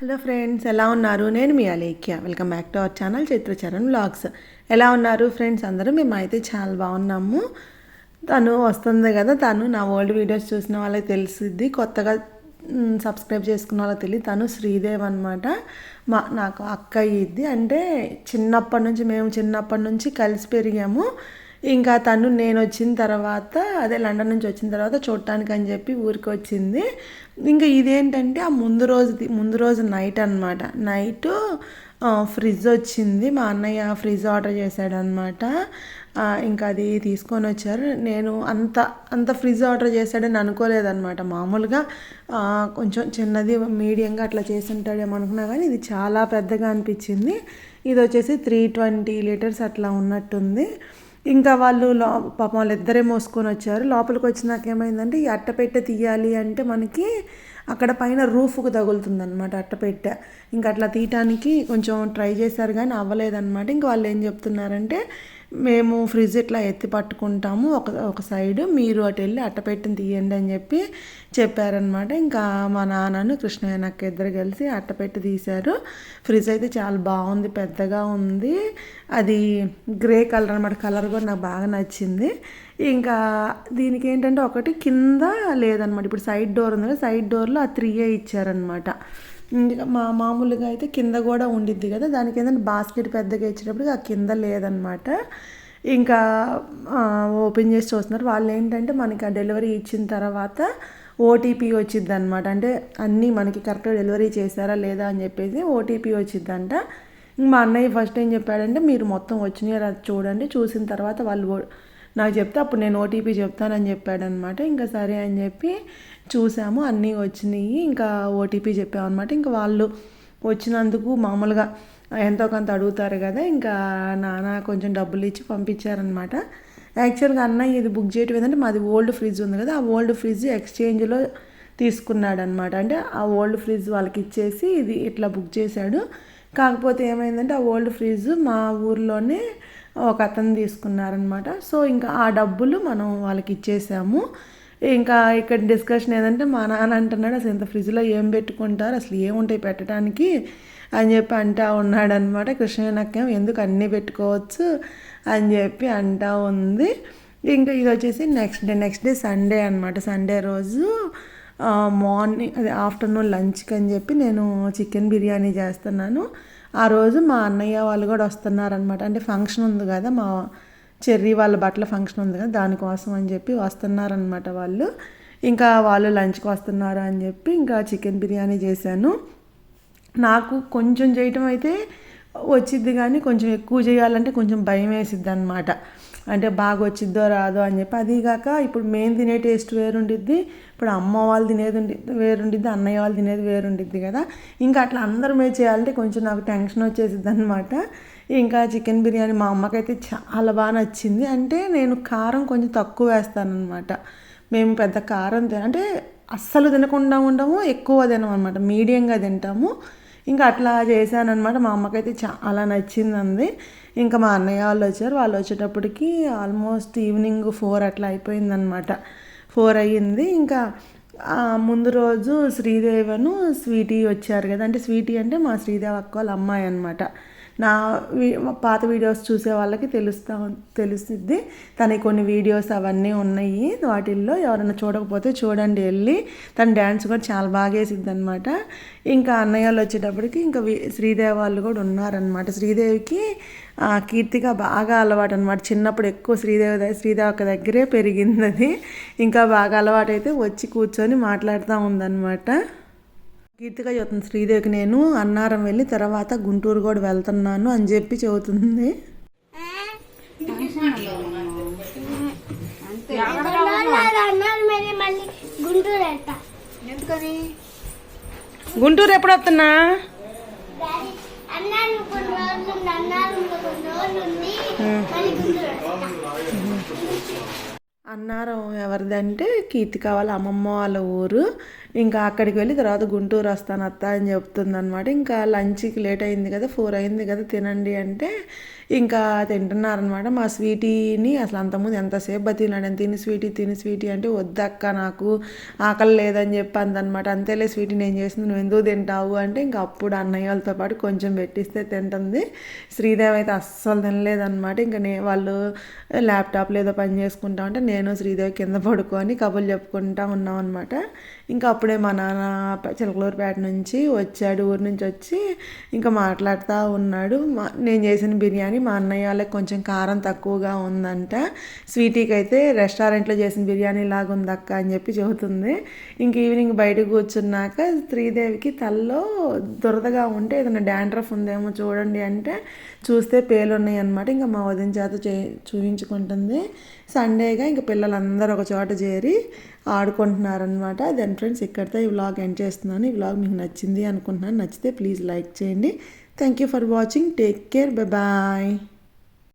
Hello friends ఎలా ఉన్నారు? నేను మీ Alekhya. Welcome back to our channel Chitracharan vlogs ఎలా ఉన్నారు ఫ్రెండ్స్ అందరూ మేమైతే చాలా బాగున్నాము. తను వస్తుంది కదా తను నా ఓల్డ్ వీడియోస్ చూసిన వాళ్ళకి తెలిసిద్ది. కొత్తగా సబ్స్క్రైబ్ చేసుకున్న వాళ్ళకి తెలియదు. తను శ్రీదేవ్ అనమాట మా నాకు అక్క ఇద్ది. అంటే చిన్నప్పటి నుంచి మేము చిన్నప్పటి నుంచి కలిసి పెరిగాము. ఇంకా తను నేను వచ్చిన తర్వాత అదే లండన్ నుంచి వచ్చిన తర్వాత చూడటానికి అని చెప్పి ఊరికి వచ్చింది ఇంకా ఇదేంటంటే ఆ ముందు రోజు ముందు రోజు నైట్ అనమాట నైట్ ఫ్రిడ్జ్ వచ్చింది. మా అన్నయ్య ఫ్రిడ్జ్ ఆర్డర్ చేశాడనమాట ఇంకా అది తీసుకొని వచ్చారు నేను అంత అంత ఫ్రిడ్జ్ ఆర్డర్ చేశాడని అనుకోలేదన్నమాట. మామూలుగా కొంచెం చిన్నది మీడియంగా అట్లా చేసి ఉంటాడేమో అనుకున్నా కానీ ఇది చాలా పెద్దగా అనిపించింది. ఇది వచ్చేసి త్రీ ట్వంటీ లీటర్స్ అట్లా ఉన్నట్టుంది. ఇంకా వాళ్ళు లో పాపం వాళ్ళు ఇద్దరే మోసుకొని వచ్చారు. లోపలికి వచ్చినాక ఏమైందంటే ఈ అట్టపెట్టె తీయాలి అంటే మనకి అక్కడ పైన రూఫ్కు తగులుతుంది అనమాట అట్టపెట్టె. ఇంకా అట్లా తీయటానికి కొంచెం ట్రై చేశారు కానీ అవ్వలేదన్నమాట. ఇంకా వాళ్ళు ఏం చెప్తున్నారంటే మేము ఫ్రిడ్జ్ ఇట్లా ఎత్తి పట్టుకుంటాము. ఒక ఒక సైడ్ మీరు అటు వెళ్ళి అట్టపెట్టిన తీయండి అని చెప్పి చెప్పారనమాట ఇంకా మా నాన్నను కృష్ణయ్య నాకు ఇద్దరు కలిసి అట్టపెట్టి తీశారు. ఫ్రిడ్జ్ అయితే చాలా బాగుంది పెద్దగా ఉంది. అది గ్రే కలర్ అనమాట కలర్ కూడా నాకు బాగా నచ్చింది. ఇంకా దీనికి ఏంటంటే ఒకటి కింద లేదనమాట ఇప్పుడు సైడ్ డోర్ ఉంది కదా సైడ్ డోర్లో ఆ త్రీయే ఇచ్చారనమాట ఇంకా మా మామూలుగా అయితే కింద కూడా ఉండిద్ది కదా దానికి ఏంటంటే బాస్కెట్ పెద్దగా ఇచ్చేటప్పుడు ఆ కింద లేదనమాట. ఇంకా ఓపెన్ చేసి చూస్తున్నారు. వాళ్ళు ఏంటంటే మనకి ఆ డెలివరీ ఇచ్చిన తర్వాత ఓటీపీ వచ్చింది అనమాట అంటే అన్నీ మనకి కరెక్ట్గా డెలివరీ చేశారా లేదా అని చెప్పేసి ఓటీపీ వచ్చిందంట మా అన్నయ్య ఫస్ట్ ఏం చెప్పాడంటే మీరు మొత్తం వచ్చినాయి అది చూడండి. చూసిన తర్వాత వాళ్ళు ఓ- నాకు చెప్తే అప్పుడు నేను ఓటీపీ చెప్తానని చెప్పాడనమాట. ఇంకా సరే అని చెప్పి చూసాము అన్నీ వచ్చినాయి. ఇంకా ఓటీపీ చెప్పామన్నమాట. ఇంకా వాళ్ళు వచ్చినందుకు మామూలుగా ఎంతో కొంత అడుగుతారు కదా ఇంకా నాన్న కొంచెం డబ్బులు ఇచ్చి పంపించారనమాట యాక్చువల్గా అన్నయ్య ఇది బుక్ చేయటం ఏంటంటే మాది ఓల్డ్ ఫ్రిడ్జ్ ఉంది కదా ఆ ఓల్డ్ ఫ్రిడ్జ్ ఎక్స్చేంజ్లో తీసుకున్నాడు అనమాట అంటే ఆ ఓల్డ్ ఫ్రిడ్జ్ వాళ్ళకి ఇచ్చేసి ఇది ఇట్లా బుక్ చేశాడు. కాకపోతే ఏమైందంటే ఆ ఓల్డ్ ఫ్రిడ్జ్ మా ఊర్లోనే ఒక అతను తీసుకున్నారనమాట. సో ఇంకా ఆ డబ్బులు మనం వాళ్ళకి ఇచ్చేసాము. ఇంకా ఇక్కడ డిస్కషన్ ఏంటంటే మా నాన్న అంటున్నాడు అసలు ఇంత ఫ్రిడ్జ్లో ఏం పెట్టుకుంటారు? అసలు ఏముంటాయి పెట్టడానికి? అని చెప్పి అంటా ఉన్నాడనమాట. కృష్ణ ఎందుకు అన్నీ పెట్టుకోవచ్చు? అని చెప్పి అంటా ఉంది. ఇంకా ఇది వచ్చేసి next day next day Sunday అనమాట. సండే రోజు మార్నింగ్ అదే ఆఫ్టర్నూన్ లంచ్కి అని చెప్పి నేను చికెన్ బిర్యానీ చేస్తున్నాను. ఆ రోజు మా అన్నయ్య వాళ్ళు కూడా వస్తున్నారనమాట అంటే ఫంక్షన్ ఉంది కదా మా చెర్రీ వాళ్ళ బట్టల ఫంక్షన్ ఉంది కదా దానికోసం అని చెప్పి వస్తున్నారనమాట వాళ్ళు. ఇంకా వాళ్ళు లంచ్కి వస్తున్నారు అని చెప్పి ఇంకా చికెన్ బిర్యానీ చేశాను. నాకు కొంచెం చేయటం అయితే వచ్చిద్ది కానీ కొంచెం ఎక్కువ చేయాలంటే కొంచెం భయం వేసిద్ది అనమాట అంటే బాగా వచ్చిద్దో రాదో అని చెప్పి. అది కాక ఇప్పుడు మేము తినే టేస్ట్ వేరుండిద్ది ఇప్పుడు అమ్మ వాళ్ళు తినేది ఉండి వేరుండిద్ది అన్నయ్య వాళ్ళు తినేది వేరుండిద్ది కదా. ఇంకా అట్లా అందరూ మేము చేయాలంటే కొంచెం నాకు టెన్షన్ వచ్చేసిద్ది అనమాట ఇంకా చికెన్ బిర్యానీ మా అమ్మకైతే చాలా బాగా నచ్చింది. అంటే నేను కారం కొంచెం తక్కువ వేస్తానన్నమాట మేము పెద్ద కారం తిన అంటే అస్సలు తినకుండా ఉండము ఎక్కువ తినము అనమాట మీడియంగా తింటాము. ఇంకా అట్లా చేశానమాట మా అమ్మకైతే చాలా నచ్చిందండి ఇంకా మా అన్నయ్య వాళ్ళు వచ్చారు. వాళ్ళు వచ్చేటప్పటికి ఆల్మోస్ట్ ఈవినింగ్ ఫోర్ అట్లా అయిపోయిందనమాట ఫోర్ అయ్యింది. ఇంకా ముందు రోజు శ్రీదేవను స్వీటీ వచ్చారు కదా. అంటే స్వీటీ అంటే మా శ్రీదేవి అక్క వాళ్ళ అమ్మాయి అనమాట నా వీ- పాత వీడియోస్ చూసే వాళ్ళకి తెలుస్తా తెలుస్తుంది తనకి కొన్ని వీడియోస్ అవన్నీ ఉన్నాయి. వాటిల్లో ఎవరైనా చూడకపోతే చూడండి వెళ్ళి. తన డ్యాన్స్ కూడా చాలా బాగా వేసిద్ది అనమాట ఇంకా అన్నయ్యలు వచ్చేటప్పటికి ఇంకా శ్రీదేవి వాళ్ళు కూడా ఉన్నారనమాట శ్రీదేవికి కీర్తిగా బాగా అలవాటు అనమాట చిన్నప్పుడు ఎక్కువ శ్రీదేవి శ్రీదేవి ఒక దగ్గరే పెరిగింది అది ఇంకా బాగా అలవాటు అయితే వచ్చి కూర్చొని మాట్లాడుతూ ఉందన్నమాట. కీర్తిగా చెబుతుంది శ్రీదేవికి నేను అన్నారం వెళ్ళి తర్వాత గుంటూరు కూడా వెళ్తున్నాను అని చెప్పి చెబుతుంది. గుంటూరు ఎప్పుడు వస్తున్నా? అన్నారు ఎవరిదంటే కీర్తిక వాళ్ళ అమ్మమ్మ వాళ్ళ ఊరు. ఇంకా అక్కడికి వెళ్ళి తర్వాత గుంటూరు వస్తాను అత్త అని చెప్తుందనమాట ఇంకా లంచ్కి లేట్ అయింది కదా ఫోర్ అయింది కదా తినండి అంటే ఇంకా తింటున్నారనమాట మా స్వీటీని అసలు అంతకుముందు ఎంతసేపు బతినాడు తిని స్వీటీ తిని స్వీటీ అంటే వద్దక్క నాకు ఆకలి లేదని చెప్పి అందనమాట అంతేలే స్వీటీ నేను చేసింది నువ్వు ఎందుకు తింటావు అంటే ఇంకా అప్పుడు అన్నయ్య వాళ్ళతో పాటు కొంచెం పెట్టిస్తే తింటుంది. శ్రీదేవి అయితే అస్సలు తినలేదన్నమాట. ఇంకా నే వాళ్ళు ల్యాప్టాప్లో ఏదో పని చేసుకుంటా ఉంటే నేను శ్రీదేవి కింద పడుకొని కబుర్లు చెప్పుకుంటా ఉన్నాం అనమాట ఇంకా అప్పుడే మా నాన్న చిలకలూరుపేట నుంచి వచ్చాడు. ఊరి నుంచి వచ్చి ఇంకా మాట్లాడుతూ ఉన్నాడు. మా నేను చేసిన బిర్యానీ మా అన్నయ్య వాళ్ళకి కొంచెం కారం తక్కువగా ఉందంట. స్వీటీకి అయితే రెస్టారెంట్లో చేసిన బిర్యానీ లాగా ఉంది అక్క అని చెప్పి చెబుతుంది. ఇంక ఈవినింగ్ బయట కూర్చున్నాక శ్రీదేవికి తల్లో దురదగా ఉంటే ఏదైనా డాండ్రఫ్ ఉందేమో చూడండి అంటే చూస్తే పేలు ఉన్నాయి అనమాట ఇంకా మా వదిన చేత చే చూపించుకుంటుంది సండేగా ఇంకా పిల్లలందరూ ఒక చోట చేరి ఆడుకుంటున్నారనమాట దెన్ ఫ్రెండ్స్ ఇక్కడితో ఈ వ్లాగ్ ఎండ్ చేస్తున్నాను. ఈ వ్లాగ్ మీకు నచ్చింది అనుకుంటున్నాను. నచ్చితే ప్లీజ్ లైక్ చేయండి. Thank you for watching take care bye